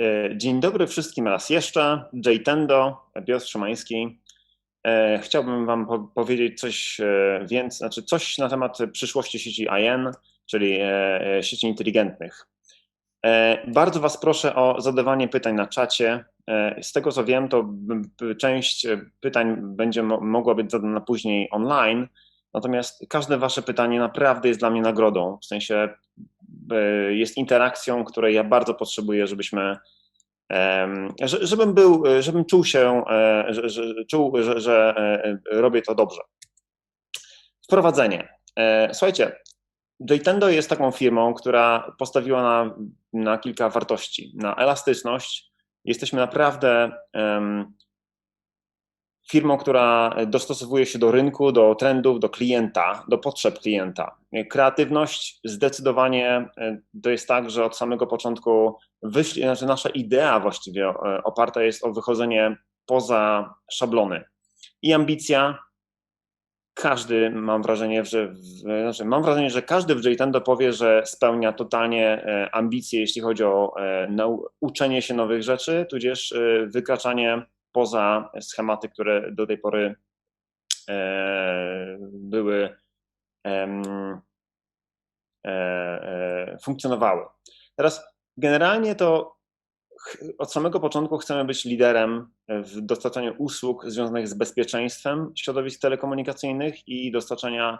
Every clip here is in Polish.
E, Dzień dobry wszystkim raz jeszcze. Jtendo, Piotr Szymański. E, Chciałbym Wam po powiedzieć coś e, więcej, znaczy coś na temat przyszłości sieci IN, czyli sieci inteligentnych. Bardzo Was proszę o zadawanie pytań na czacie. Z tego co wiem, to część pytań będzie mo- mogła być zadana później online, natomiast każde Wasze pytanie naprawdę jest dla mnie nagrodą. W sensie jest interakcją, której ja bardzo potrzebuję, żebyśmy, żebym był, żebym czuł się, e, że, że, czuł, że, że e, robię to dobrze. Wprowadzenie. E, Słuchajcie, Jtendo jest taką firmą, która postawiła na, na kilka wartości. Na elastyczność. Jesteśmy naprawdę firmą, która dostosowuje się do rynku, do trendów, do klienta, do potrzeb klienta. Kreatywność zdecydowanie e, to jest tak, że od samego początku wyszli, znaczy nasza idea właściwie e, oparta jest o wychodzenie poza szablony. I ambicja, każdy mam wrażenie, że znaczy mam wrażenie, że każdy w JTendo powie, że spełnia totalnie e, ambicje, jeśli chodzi o uczenie się nowych rzeczy, tudzież wykraczanie poza schematy, które do tej pory e, były e, e, funkcjonowały. Teraz generalnie to od samego początku chcemy być liderem w dostarczaniu usług związanych z bezpieczeństwem środowisk telekomunikacyjnych i dostarczania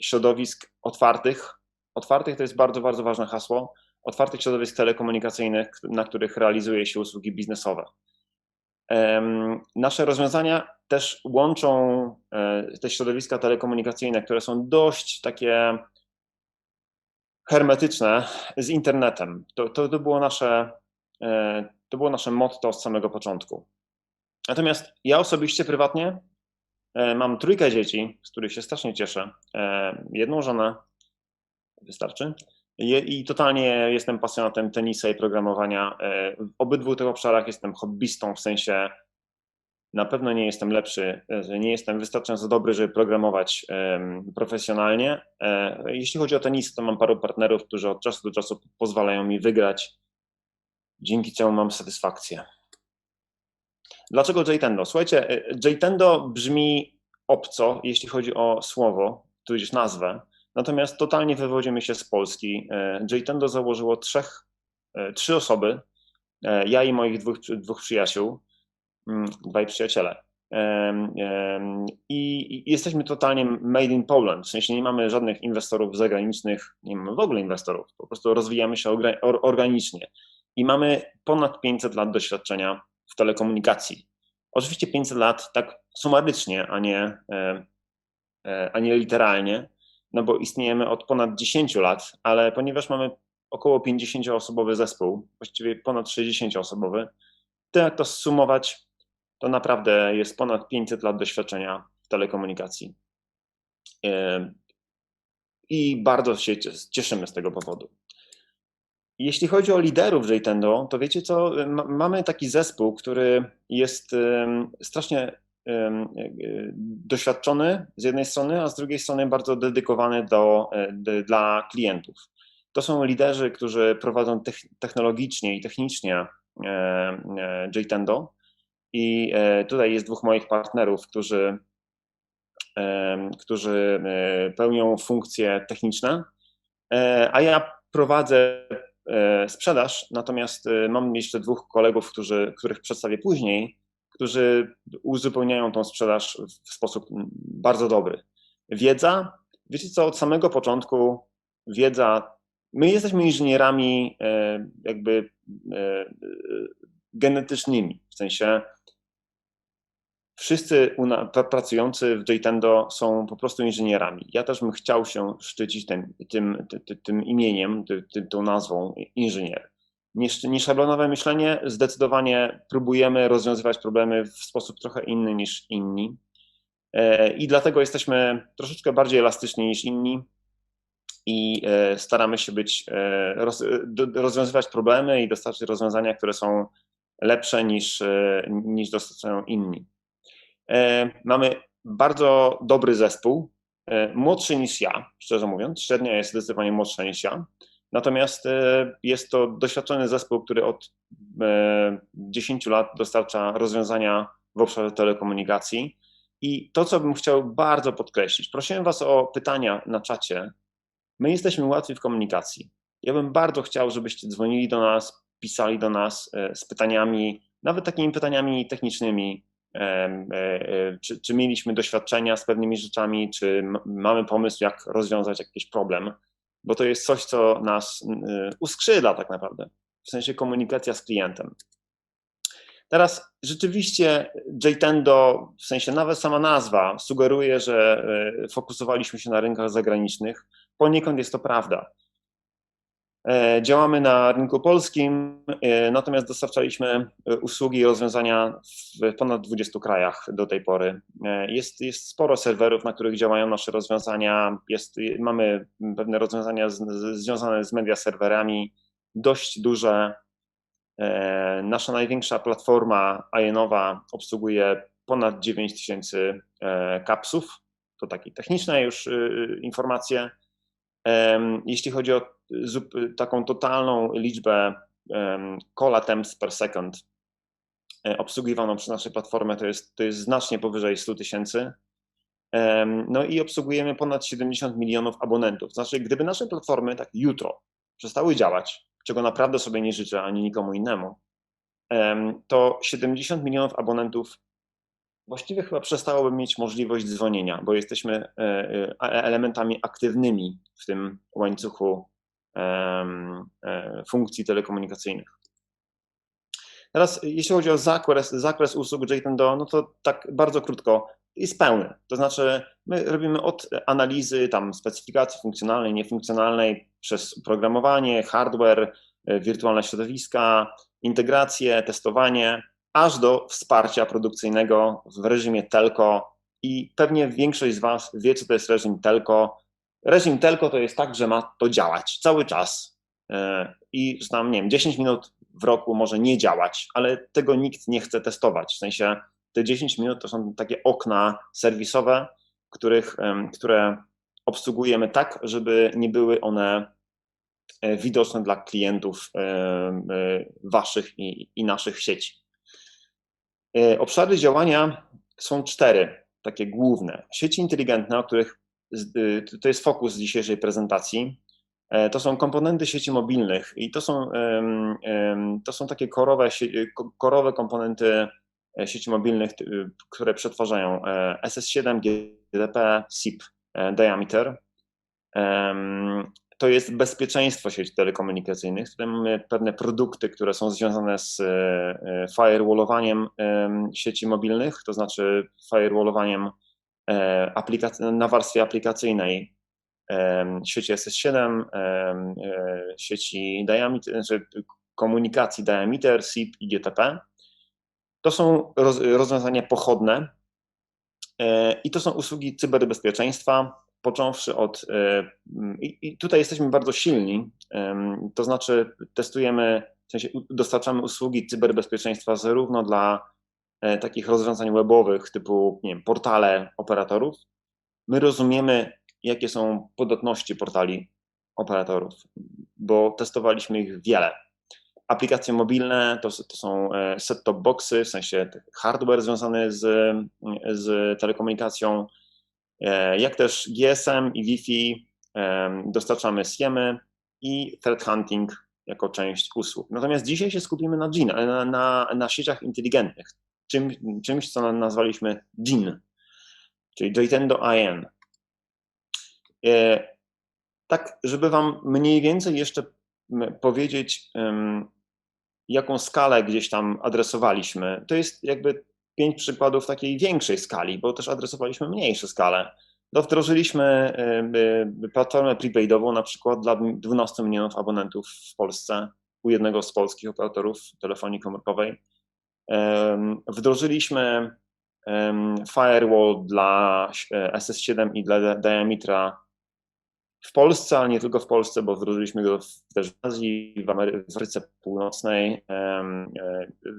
środowisk otwartych. Otwartych to jest bardzo, bardzo ważne hasło. Otwartych środowisk telekomunikacyjnych, na których realizuje się usługi biznesowe. Nasze rozwiązania też łączą e, te środowiska telekomunikacyjne, które są dość takie hermetyczne z internetem. To, to, to, było nasze, e, to było nasze motto od samego początku. Natomiast ja osobiście, prywatnie e, mam trójkę dzieci, z których się strasznie cieszę. Jedną żonę, wystarczy. I totalnie jestem pasjonatem tenisa i programowania. E, W obydwu tych obszarach jestem hobbystą, w sensie na pewno nie jestem lepszy, e, nie jestem wystarczająco dobry, żeby programować profesjonalnie. E, Jeśli chodzi o tenis, to mam paru partnerów, którzy od czasu do czasu pozwalają mi wygrać, dzięki czemu mam satysfakcję. Dlaczego Jtendo? Słuchajcie, Jtendo brzmi obco, jeśli chodzi o słowo, tudzież nazwę, natomiast totalnie wywodzimy się z Polski. E, Jtendo założyło trzech, e, trzy osoby, e, ja i moich dwóch, dwóch przyjaciół, mm, dwaj przyjaciele. I jesteśmy totalnie made in Poland, w sensie nie mamy żadnych inwestorów zagranicznych, nie mamy w ogóle inwestorów, po prostu rozwijamy się orga- or- organicznie i mamy ponad 500 lat doświadczenia w telekomunikacji. Oczywiście 500 lat tak sumarycznie, a nie, a nie literalnie, no bo istniejemy od ponad 10 lat, ale ponieważ mamy około 50-osobowy zespół, właściwie ponad 60-osobowy, to jak to zsumować, to naprawdę jest ponad 500 lat doświadczenia w telekomunikacji. E, I bardzo się cies- cieszymy z tego powodu. Jeśli chodzi o liderów Jtendo, to wiecie co, ma- mamy taki zespół, który jest strasznie doświadczony z jednej strony, a z drugiej strony bardzo dedykowany do, e, dla klientów. To są liderzy, którzy prowadzą tech- technologicznie i technicznie e, e, Jtendo i e, tutaj jest dwóch moich partnerów, którzy, którzy e, pełnią funkcje techniczne, e, a ja prowadzę e, sprzedaż, natomiast e, mam jeszcze dwóch kolegów, którzy, których przedstawię później, którzy uzupełniają tą sprzedaż w sposób bardzo dobry. Wiedza, wiecie co, od samego początku wiedza, my jesteśmy inżynierami e, jakby e, genetycznymi, w sensie wszyscy pracujący w Jtendo są po prostu inżynierami. Ja też bym chciał się szczycić tym, tym, ty- ty- tym imieniem, ty- ty- tą nazwą inżynier. Niż, niż szablonowe myślenie, zdecydowanie próbujemy rozwiązywać problemy w sposób trochę inny niż inni. E, I dlatego jesteśmy troszeczkę bardziej elastyczni niż inni i e, staramy się być, e, rozwiązywać problemy i dostarczyć rozwiązania, które są lepsze niż, niż dostarczają inni. Mamy bardzo dobry zespół, młodszy niż ja, szczerze mówiąc. Średnia jest zdecydowanie młodsza niż ja. Natomiast e, jest to doświadczony zespół, który od 10 lat dostarcza rozwiązania w obszarze telekomunikacji. I to, co bym chciał bardzo podkreślić, prosiłem Was o pytania na czacie. My jesteśmy łatwi w komunikacji. Ja bym bardzo chciał, żebyście dzwonili do nas, pisali do nas z pytaniami, nawet takimi pytaniami technicznymi, E, e, czy, czy, mieliśmy doświadczenia z pewnymi rzeczami, czy mamy pomysł, jak rozwiązać jakiś problem, bo to jest coś, co nas uskrzydla tak naprawdę, w sensie komunikacja z klientem. Teraz rzeczywiście JTendo, w sensie nawet sama nazwa sugeruje, że e, fokusowaliśmy się na rynkach zagranicznych. Poniekąd jest to prawda. E, działamy na rynku polskim, e, natomiast dostarczaliśmy e, usługi i rozwiązania w ponad 20 krajach do tej pory. Jest, jest sporo serwerów, na których działają nasze rozwiązania. Jest, mamy pewne rozwiązania z, związane z media serwerami, dość duże. Nasza największa platforma IENowa obsługuje ponad 9000 kapsów. To takie techniczne już informacje. Jeśli chodzi o taką totalną liczbę call attempts per second e, obsługiwaną przez naszą platformę, to jest, to jest znacznie powyżej 100 tysięcy. No i obsługujemy ponad 70 milionów abonentów. Znaczy, gdyby nasze platformy tak jutro przestały działać, czego naprawdę sobie nie życzę ani nikomu innemu, to 70 milionów abonentów właściwie chyba przestałoby mieć możliwość dzwonienia, bo jesteśmy e, e, elementami aktywnymi w tym łańcuchu e, funkcji telekomunikacyjnych. Teraz, jeśli chodzi o zakres, zakres usług JTendo, no to tak bardzo krótko, jest pełny. To znaczy, my robimy od analizy tam specyfikacji funkcjonalnej, niefunkcjonalnej, przez programowanie, hardware, wirtualne środowiska, integrację, testowanie, aż do wsparcia produkcyjnego w reżimie telco i pewnie większość z Was wie, co to jest reżim telco. Reżim telco to jest tak, że ma to działać cały czas e, i że tam, nie wiem, 10 minut w roku może nie działać, ale tego nikt nie chce testować. W sensie te 10 minut to są takie okna serwisowe, których, które obsługujemy tak, żeby nie były one e, widoczne dla klientów e, waszych i, i naszych sieci. E, obszary działania są cztery, takie główne. Sieci inteligentne, o których y, to jest fokus dzisiejszej prezentacji. E, to są komponenty sieci mobilnych i to są, to są takie korowe, korowe komponenty e, sieci mobilnych, które przetwarzają SS7, GDP, SIP, diameter to jest bezpieczeństwo sieci telekomunikacyjnych. Tutaj mamy pewne produkty, które są związane z e, firewallowaniem sieci mobilnych, to znaczy firewallowaniem e, na warstwie aplikacyjnej sieci SS7, e, sieci diameter, znaczy komunikacji diameter, SIP i GTP. To są rozwiązania pochodne i to są usługi cyberbezpieczeństwa, począwszy od, e, i tutaj jesteśmy bardzo silni, to znaczy testujemy, w sensie dostarczamy usługi cyberbezpieczeństwa zarówno dla e, takich rozwiązań webowych typu nie wiem, portale operatorów. My rozumiemy, jakie są podatności portali operatorów, bo testowaliśmy ich wiele. Aplikacje mobilne to, to są e, set-top boxy, w sensie hardware związany z, z telekomunikacją, jak też GSM i Wi-Fi dostarczamy SIEMy i threat hunting jako część usług. Natomiast dzisiaj się skupimy na GIN, na, na, na sieciach inteligentnych, czym, czymś, co nazwaliśmy GIN, czyli JTendo IN. E, tak, żeby Wam mniej więcej jeszcze powiedzieć, jaką skalę gdzieś tam adresowaliśmy, to jest jakby pięć przykładów takiej większej skali, bo też adresowaliśmy mniejsze skale. No, wdrożyliśmy y, y, platformę prepaidową na przykład dla 12 milionów abonentów w Polsce u jednego z polskich operatorów telefonii komórkowej. Wdrożyliśmy firewall dla e, SS7 i dla Diametra w Polsce, ale nie tylko w Polsce, bo wdrożyliśmy go też w Azji, w Ameryce Północnej e,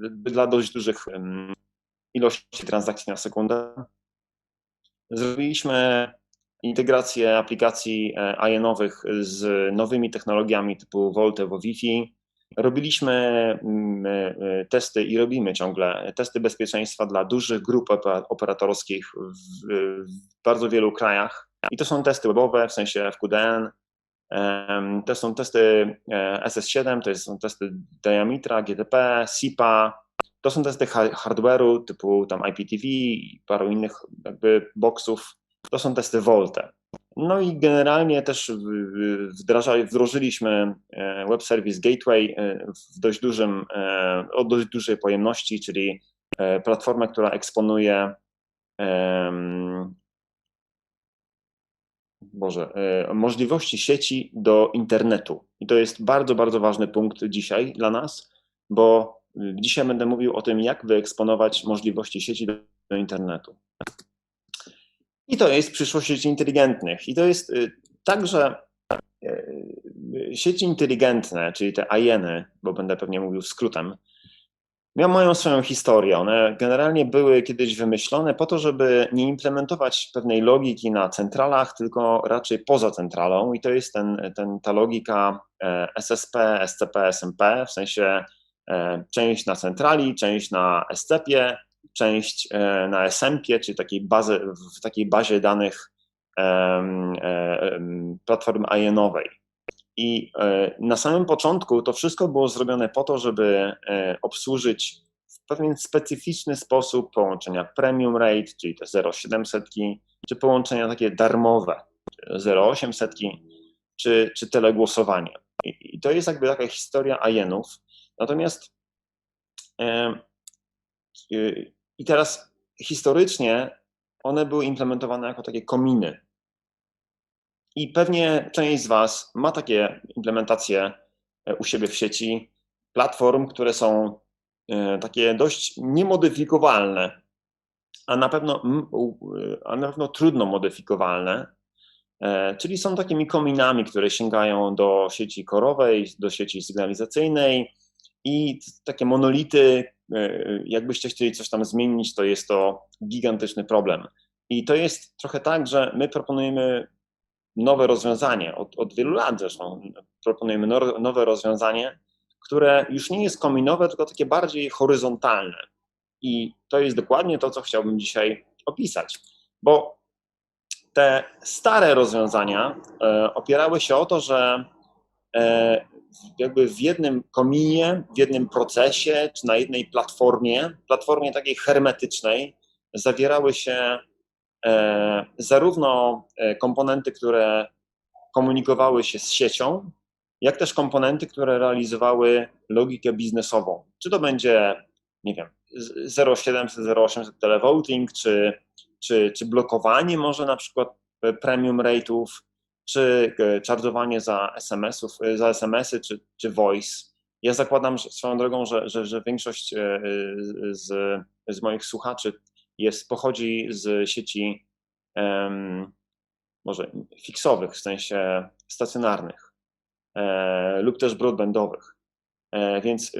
dla dość dużych ilości transakcji na sekundę. Zrobiliśmy integrację aplikacji IN-owych z nowymi technologiami typu Voltevo Wi-Fi. Robiliśmy mm, testy i robimy ciągle testy bezpieczeństwa dla dużych grup operatorskich w, bardzo wielu krajach. I to są testy webowe, w sensie FQDN, to są testy SS7, to są testy Diamitra, GTP, SIPA, to są testy hardware'u typu tam IPTV i paru innych jakby boxów. To są testy Volte. No i generalnie też wdrożyliśmy e, web service gateway e, w dość dużym, e, o dość dużej pojemności, czyli platformę, która eksponuje Boże, możliwości sieci do internetu. I to jest bardzo, bardzo ważny punkt dzisiaj dla nas, bo Dzisiaj będę mówił o tym, jak wyeksponować możliwości sieci do, do internetu. I to jest przyszłość sieci inteligentnych. I to jest y, także y, sieci inteligentne, czyli te IENy, bo będę pewnie mówił skrótem, mają swoją historię. One generalnie były kiedyś wymyślone po to, żeby nie implementować pewnej logiki na centralach, tylko raczej poza centralą. I to jest ten, ten, ta logika e, SSP, SCP, SMP, w sensie część na centrali, część na SCP, część e, na SMP, czyli takiej bazy, w takiej bazie danych e, platformy IN-owej. I na samym początku to wszystko było zrobione po to, żeby obsłużyć w pewien specyficzny sposób połączenia premium rate, czyli te 0,700, czy połączenia takie darmowe, 0,800, czy, czy teległosowanie. I to jest jakby taka historia IN-ów. Natomiast y, i teraz historycznie one były implementowane jako takie kominy. I pewnie część z Was ma takie implementacje e, u siebie w sieci platform, które są e, takie dość niemodyfikowalne, a na pewno, a na pewno trudno modyfikowalne, e, czyli są takimi kominami, które sięgają do sieci korowej, do sieci sygnalizacyjnej, i takie monolity, e, jakbyście chcieli coś tam zmienić, to jest to gigantyczny problem. I to jest trochę tak, że my proponujemy nowe rozwiązanie, od, od wielu lat zresztą proponujemy nowe rozwiązanie, które już nie jest kominowe, tylko takie bardziej horyzontalne. I to jest dokładnie to, co chciałbym dzisiaj opisać, bo te stare rozwiązania e, opierały się o to, że e, jakby w jednym kominie, w jednym procesie, czy na jednej platformie, platformie takiej hermetycznej, zawierały się e, zarówno e, komponenty, które komunikowały się z siecią, jak też komponenty, które realizowały logikę biznesową. Czy to będzie, nie wiem, 0700, 0800 televoting, czy, czy, czy blokowanie może na przykład e, premium rate'ów, czy charge'owanie za SMS-ów, e, za SMS-y, czy, czy voice. Ja zakładam swoją drogą, że, że, że większość e, e, z, z moich słuchaczy jest, pochodzi z sieci um, może fiksowych, w sensie stacjonarnych e, lub też broadbandowych. E, więc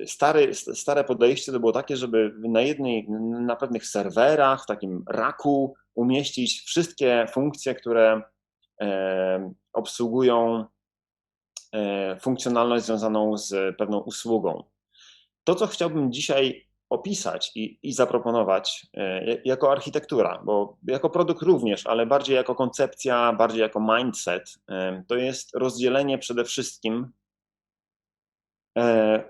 e, stary, stare podejście to było takie, żeby na jednej, na pewnych serwerach, w takim raku umieścić wszystkie funkcje, które obsługują e, funkcjonalność związaną z pewną usługą. To, co chciałbym dzisiaj opisać i, i, zaproponować e, jako architektura, bo jako produkt również, ale bardziej jako koncepcja, bardziej jako mindset, to jest rozdzielenie przede wszystkim e,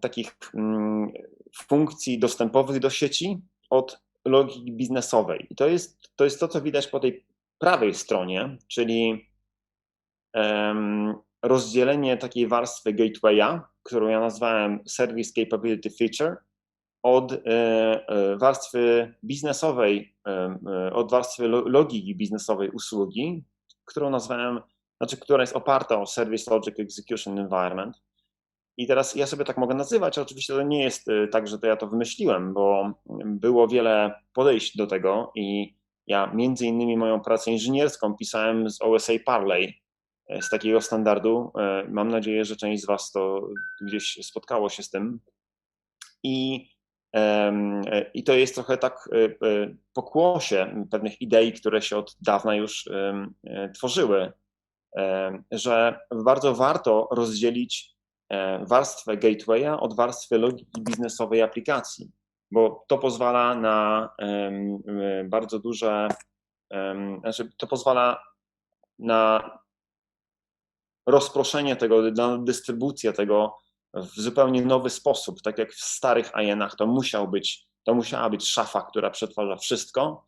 takich mm, funkcji dostępowych do sieci od logiki biznesowej. I to jest, to jest to, co widać po tej prawej stronie, czyli rozdzielenie takiej warstwy gatewaya, którą ja nazwałem Service Capability Feature, od e, e, warstwy biznesowej, e, od warstwy logiki biznesowej usługi, którą nazwałem, znaczy, która jest oparta o Service Logic Execution Environment. I teraz ja sobie tak mogę nazywać, oczywiście to nie jest tak, że to ja to wymyśliłem, bo było wiele podejść do tego i ja między innymi moją pracę inżynierską pisałem z OSA Parley, e, z takiego standardu. E, mam nadzieję, że część z Was to gdzieś spotkało się z tym. I e, I to jest trochę tak pokłosie pewnych idei, które się od dawna już tworzyły, że bardzo warto rozdzielić warstwę gatewaya od warstwy logiki biznesowej aplikacji, bo to pozwala na bardzo duże, znaczy to pozwala na rozproszenie tego, na dystrybucję tego w zupełnie nowy sposób. Tak jak w starych IN-ach to musiał być, to musiała być szafa, która przetwarza wszystko.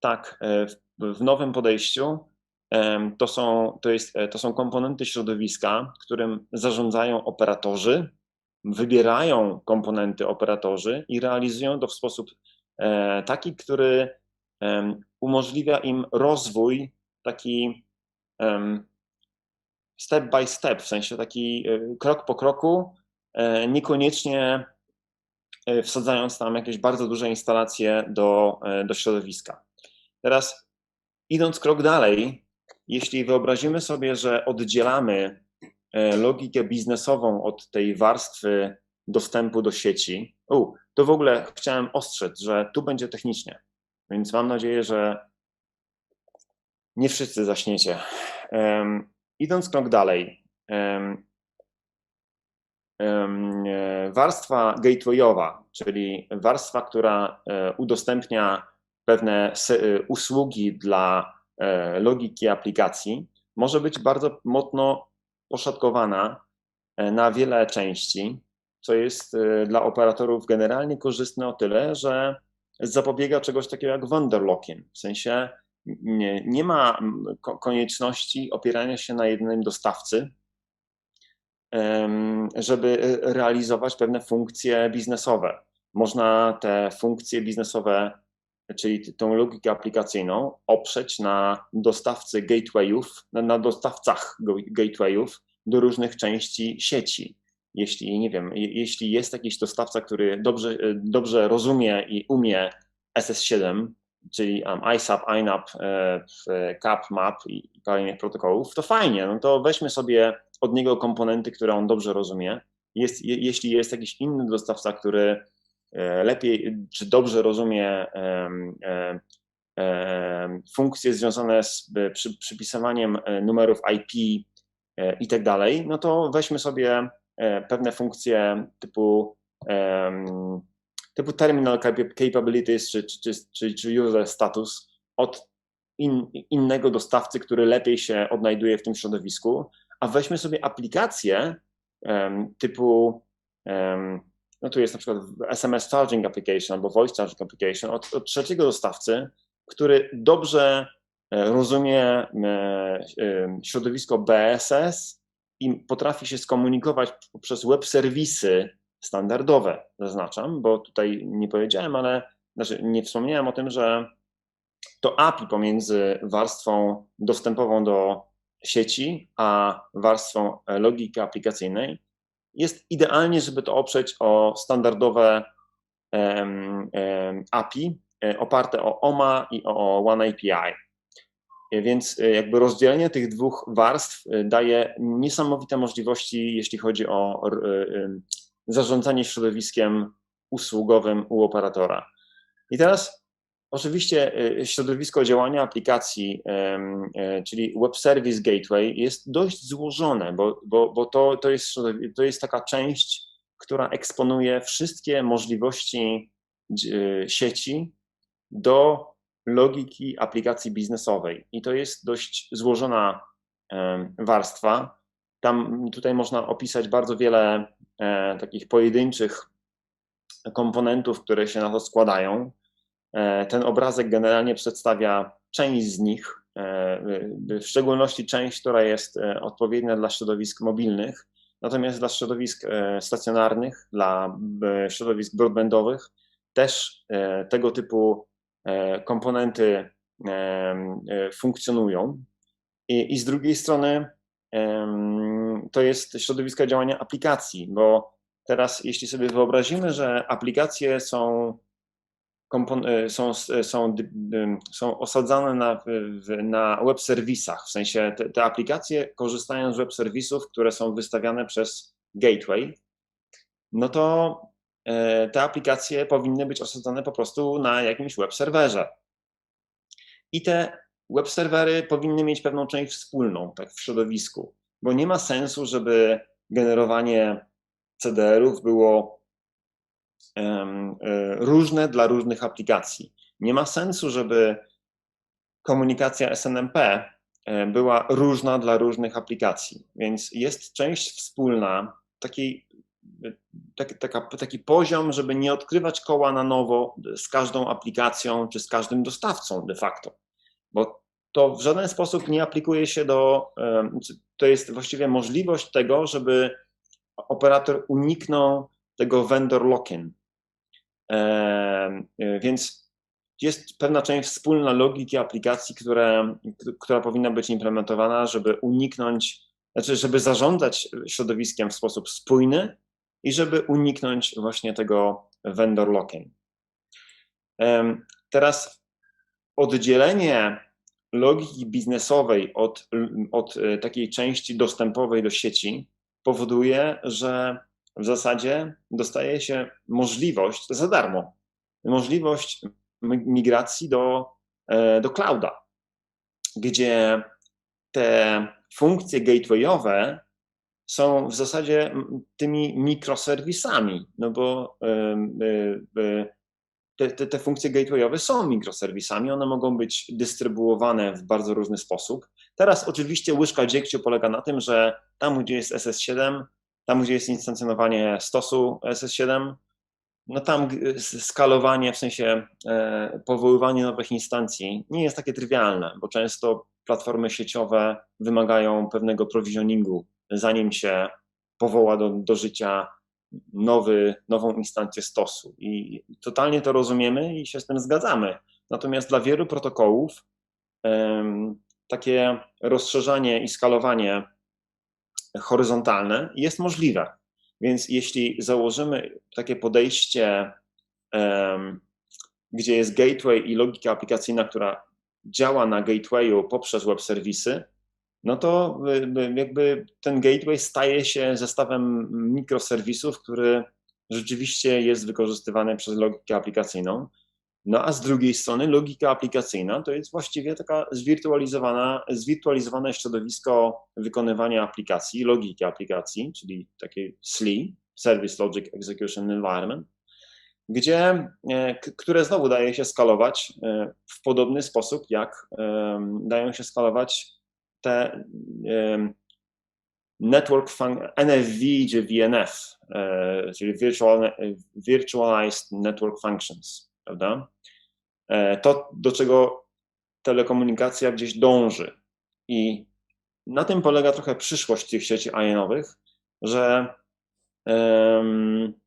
Tak e, w, nowym podejściu to są, to, jest, e, to są komponenty środowiska, którym zarządzają operatorzy, wybierają komponenty operatorzy i realizują to w sposób e, taki, który umożliwia im rozwój taki step by step, w sensie taki e, krok po kroku, e, niekoniecznie wsadzając tam jakieś bardzo duże instalacje do, do środowiska. Teraz idąc krok dalej, jeśli wyobrazimy sobie, że oddzielamy logikę biznesową od tej warstwy dostępu do sieci, u, to w ogóle chciałem ostrzec, że tu będzie technicznie, więc mam nadzieję, że nie wszyscy zaśniecie. Em, idąc krok dalej, em, e, warstwa gatewayowa, czyli warstwa, która e, udostępnia pewne e, usługi dla e, logiki aplikacji, może być bardzo mocno poszatkowana e, na wiele części, co jest e, dla operatorów generalnie korzystne o tyle, że zapobiega czegoś takiego jak vendor lock-in, w sensie nie, nie ma ko- konieczności opierania się na jednym dostawcy, żeby e, realizować pewne funkcje biznesowe. Można te funkcje biznesowe, czyli tą logikę aplikacyjną, oprzeć na dostawcy gatewayów, na, dostawcach gatewayów do różnych części sieci. Jeśli, nie wiem, je- jeśli jest jakiś dostawca, który dobrze, e, dobrze rozumie i umie SS7, czyli um, ISAP, INAP, e, CAP, MAP i innych protokołów, to fajnie, no to weźmy sobie od niego komponenty, które on dobrze rozumie. Jest, je, jeśli jest jakiś inny dostawca, który e, lepiej czy dobrze rozumie em, em, funkcje związane z e, przy, przypisywaniem e, numerów IP e, i tak dalej, no to weźmy sobie e, pewne funkcje typu typu terminal capa- capabilities czy, czy, czy, czy user status od in, innego dostawcy, który lepiej się odnajduje w tym środowisku, a weźmy sobie aplikację em, typu, no tu jest na przykład SMS Charging Application albo Voice Charging Application od, od trzeciego dostawcy, który dobrze e, rozumie e, e, środowisko BSS i potrafi się skomunikować poprzez web serwisy standardowe, zaznaczam, bo tutaj nie powiedziałem, ale znaczy nie wspomniałem o tym, że to API pomiędzy warstwą dostępową do sieci a warstwą logiki aplikacyjnej jest idealnie, żeby to oprzeć o standardowe API e, oparte o OMA i o OneAPI. E, Więc e, jakby rozdzielenie tych dwóch warstw daje niesamowite możliwości, jeśli chodzi o zarządzanie środowiskiem usługowym u operatora. I teraz oczywiście e, środowisko działania aplikacji, e, czyli Web Service Gateway, jest dość złożone, bo, bo, bo to, to, jest, to jest taka część, która eksponuje wszystkie możliwości e, sieci do logiki aplikacji biznesowej. I to jest dość złożona warstwa. Tam tutaj można opisać bardzo wiele takich pojedynczych komponentów, które się na to składają. E, Ten obrazek generalnie przedstawia część z nich, e, w szczególności część, która jest e, odpowiednia dla środowisk mobilnych, natomiast dla środowisk stacjonarnych, dla środowisk broadbandowych też tego typu komponenty funkcjonują. I, z drugiej strony to jest środowisko działania aplikacji, bo teraz jeśli sobie wyobrazimy, że aplikacje są są, są, dy- ym, są osadzane na, na web serwisach. W sensie te, te aplikacje korzystają z web serwisów, które są wystawiane przez gateway. No to e, te aplikacje powinny być osadzone po prostu na jakimś web serwerze. I te web serwery powinny mieć pewną część wspólną, tak w środowisku, bo nie ma sensu, żeby generowanie CDR-ów było różne dla różnych aplikacji. Nie ma sensu, żeby komunikacja SNMP e, była różna dla różnych aplikacji, więc jest część wspólna, taki, taki, taka, taki poziom, żeby nie odkrywać koła na nowo z każdą aplikacją czy z każdym dostawcą de facto, bo to w żaden sposób nie aplikuje się do, to jest właściwie możliwość tego, żeby operator uniknął tego vendor lock-in. Więc jest pewna część wspólna logiki aplikacji, które, która powinna być implementowana, żeby uniknąć, znaczy, żeby zarządzać środowiskiem w sposób spójny i żeby uniknąć właśnie tego vendor lock-in. Teraz oddzielenie logiki biznesowej od, od e, takiej części dostępowej do sieci powoduje, że w zasadzie dostaje się możliwość za darmo, możliwość migracji do, e, do clouda, gdzie te funkcje gatewayowe są w zasadzie tymi mikroserwisami, no bo te, te, te funkcje gatewayowe są mikroserwisami, one mogą być dystrybuowane w bardzo różny sposób. Teraz oczywiście łyżka dziegciu polega na tym, że tam, gdzie jest SS7, tam, gdzie jest instancjonowanie stosu SS7, no tam skalowanie, w sensie e, powoływanie nowych instancji nie jest takie trywialne, bo często platformy sieciowe wymagają pewnego provisioningu, zanim się powoła do, do życia nowy, nową instancję stosu. I totalnie to rozumiemy i się z tym zgadzamy. Natomiast dla wielu protokołów takie rozszerzanie i skalowanie horyzontalne jest możliwe. Więc jeśli założymy takie podejście, gdzie jest gateway i logika aplikacyjna, która działa na gatewayu poprzez web serwisy, no to y, y, jakby ten gateway staje się zestawem mikroserwisów, który rzeczywiście jest wykorzystywany przez logikę aplikacyjną. No a z drugiej strony logika aplikacyjna to jest właściwie taka zwirtualizowana, zwirtualizowane środowisko wykonywania aplikacji, logiki aplikacji, czyli takie SLE, Service Logic Execution Environment, gdzie, e, które znowu daje się skalować e, w podobny sposób, jak dają się skalować te network NFV czy VNF, e, czyli virtual, Virtualized Network Functions, prawda? E, to, do czego telekomunikacja gdzieś dąży. I na tym polega trochę przyszłość tych sieci IN-owych, że um,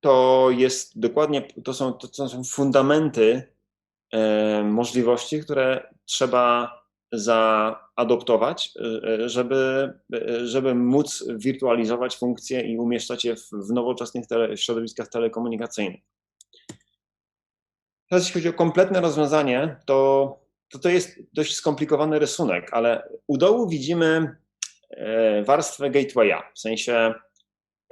to jest dokładnie, to są, to są fundamenty możliwości, które trzeba zaadoptować, e, żeby, żeby móc wirtualizować funkcje i umieszczać je w, w nowoczesnych tele, środowiskach telekomunikacyjnych. Teraz jeśli chodzi o kompletne rozwiązanie, to, to to jest dość skomplikowany rysunek, ale u dołu widzimy e, warstwę gatewaya, w sensie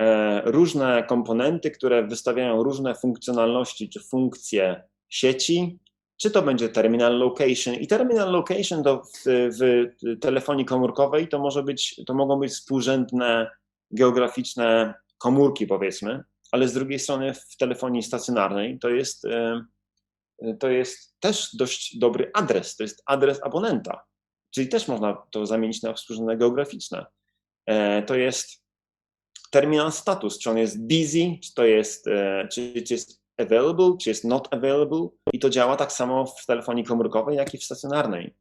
e, różne komponenty, które wystawiają różne funkcjonalności czy funkcje sieci, czy to będzie terminal location. I terminal location to w, w telefonii komórkowej to może być, to mogą być współrzędne geograficzne komórki, powiedzmy, ale z drugiej strony w telefonii stacjonarnej to jest, e, to jest też dość dobry adres, to jest adres abonenta, czyli też można to zamienić na współrzędne geograficzne. E, to jest terminal status, czy on jest busy, czy to jest, e, czy, czy jest available, czy jest not available i to działa tak samo w telefonii komórkowej, jak i w stacjonarnej.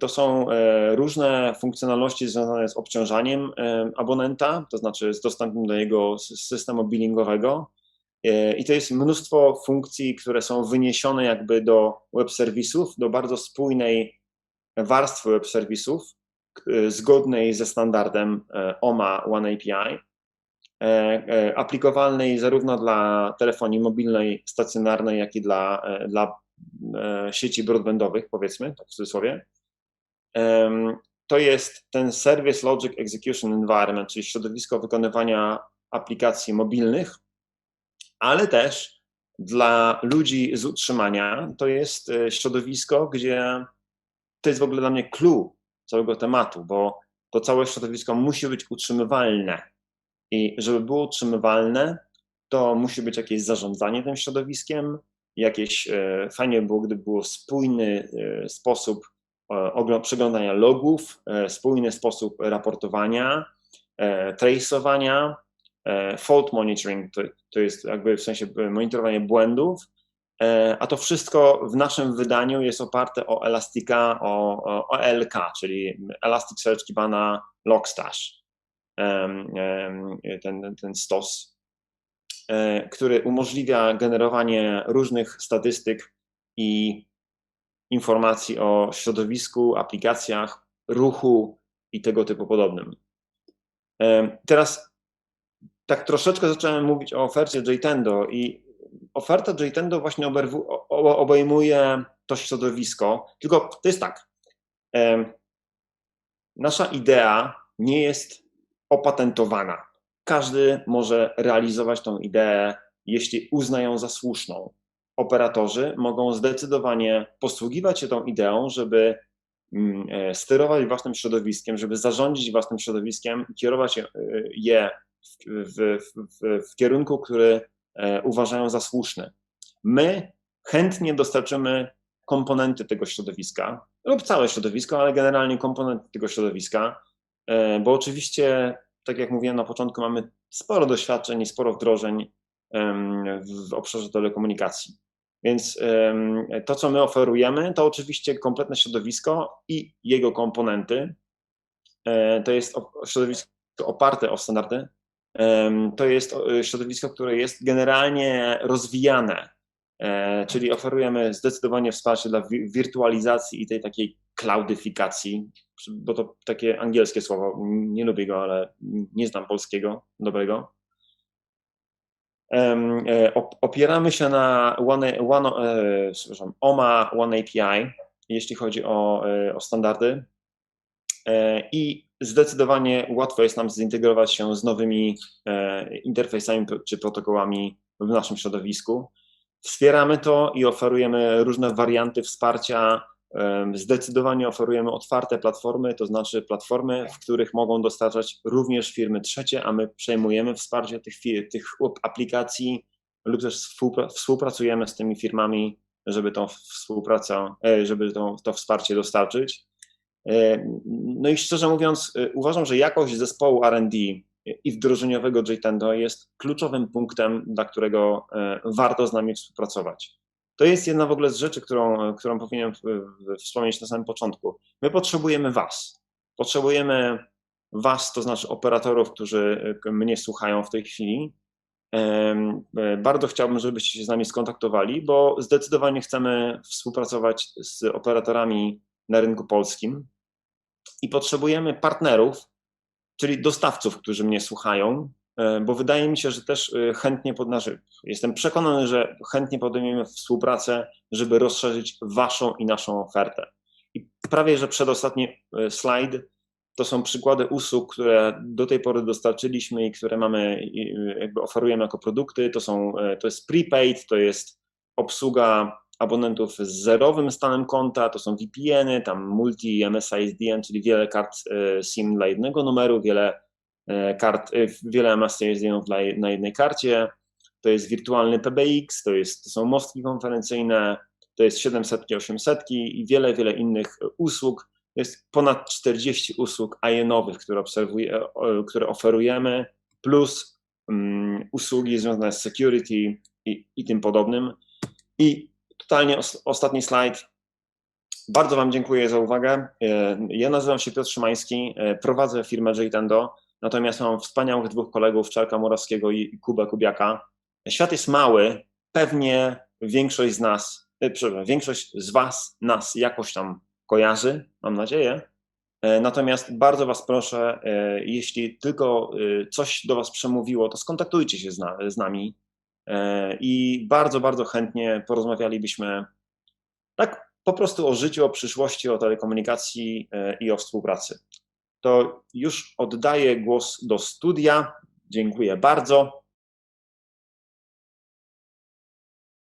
To są e, różne funkcjonalności związane z obciążaniem abonenta, to znaczy z dostępem do jego systemu billingowego. E, I to jest mnóstwo funkcji, które są wyniesione jakby do web serwisów, do bardzo spójnej warstwy web serwisów, zgodnej ze standardem e, OMA One API. E, e, aplikowalnej zarówno dla telefonii mobilnej, stacjonarnej, jak i dla, e, dla sieci broadbandowych, powiedzmy, tak w cudzysłowie. To jest ten Service Logic Execution Environment, czyli środowisko wykonywania aplikacji mobilnych, ale też dla ludzi z utrzymania to jest środowisko, gdzie to jest w ogóle dla mnie clue całego tematu, bo to całe środowisko musi być utrzymywalne. I żeby było utrzymywalne, to musi być jakieś zarządzanie tym środowiskiem, jakieś e, fajnie było, gdyby było spójny e, sposób przeglądania logów, spójny sposób raportowania, traceowania, E, fault monitoring to, to jest jakby w sensie monitorowanie błędów, e, a to wszystko w naszym wydaniu jest oparte o Elastica, o, o ELK, czyli Elasticsearch Kibana Logstash, ten, ten stos, e, który umożliwia generowanie różnych statystyk i informacji o środowisku, aplikacjach, ruchu i tego typu podobnym. Teraz tak troszeczkę zacząłem mówić o ofercie JTendo i oferta JTendo właśnie obejmuje to środowisko, tylko to jest tak, nasza idea nie jest opatentowana. Każdy może realizować tą ideę, jeśli uzna ją za słuszną. Operatorzy mogą zdecydowanie posługiwać się tą ideą, żeby mm, e, sterować własnym środowiskiem, żeby zarządzić własnym środowiskiem, kierować je w, w, w kierunku, który e, uważają za słuszny. My chętnie dostarczymy komponenty tego środowiska, lub całe środowisko, ale generalnie komponenty tego środowiska, e, bo oczywiście, tak jak mówiłem na początku, mamy sporo doświadczeń i sporo wdrożeń w obszarze telekomunikacji. Więc to, co my oferujemy, to oczywiście kompletne środowisko i jego komponenty. E, to jest środowisko oparte o standardy, to jest środowisko, które jest generalnie rozwijane, e, czyli oferujemy zdecydowanie wsparcie dla wirtualizacji i tej takiej cloudyfikacji, bo to takie angielskie słowo, nie lubię go, ale nie znam polskiego dobrego. E, opieramy się na One, one, e, OMA One API, jeśli chodzi o, o standardy i zdecydowanie łatwo jest nam zintegrować się z nowymi e, interfejsami czy protokołami w naszym środowisku. Wspieramy to i oferujemy różne warianty wsparcia. Zdecydowanie oferujemy otwarte platformy, to znaczy platformy, w których mogą dostarczać również firmy trzecie, a my przejmujemy wsparcie tych, tych aplikacji lub też współpracujemy z tymi firmami, żeby tą współpracę, e, żeby to, to wsparcie dostarczyć. E, no i szczerze mówiąc, e, uważam, że jakość zespołu RD i wdrożeniowego JTendo jest kluczowym punktem, dla którego e, warto z nami współpracować. To jest jedna w ogóle z rzeczy, którą, którą powinienem wspomnieć na samym początku. My potrzebujemy Was. Potrzebujemy Was, to znaczy operatorów, którzy mnie słuchają w tej chwili. Bardzo chciałbym, żebyście się z nami skontaktowali, bo zdecydowanie chcemy współpracować z operatorami na rynku polskim i potrzebujemy partnerów, czyli dostawców, którzy mnie słuchają, e, bo wydaje mi się, że też e, chętnie, pod, znaczy, jestem przekonany, że chętnie podejmiemy współpracę, żeby rozszerzyć Waszą i naszą ofertę. I prawie, że przedostatni e, slajd to są przykłady usług, które do tej pory dostarczyliśmy i które mamy, jakby oferujemy jako produkty. To, są, to jest prepaid, to jest obsługa abonentów z zerowym stanem konta, to są VPN-y, tam multi MSISDN, czyli wiele kart e, SIM dla jednego numeru, wiele e, kart, e, wiele MSISDN na jednej karcie, to jest wirtualny PBX, to, jest, to są mostki konferencyjne, to jest 700, 800 i wiele, wiele innych usług. Jest ponad 40 usług IN-owych, które, które oferujemy, plus um, usługi związane z security i, i tym podobnym. I totalnie os ostatni slajd. Bardzo Wam dziękuję za uwagę. E, ja nazywam się Piotr Szymański, e, prowadzę firmę JTendo, natomiast mam wspaniałych dwóch kolegów, Czarka Morawskiego i Kubę Kubiaka. Świat jest mały, pewnie większość z nas, e, przepraszam, większość z Was nas jakoś tam kojarzy, mam nadzieję. Natomiast bardzo Was proszę, jeśli tylko coś do Was przemówiło, to skontaktujcie się z, z nami. E, i bardzo, bardzo chętnie porozmawialibyśmy tak po prostu o życiu, o przyszłości, o telekomunikacji e, i o współpracy. To już oddaję głos do studia Dziękuję bardzo.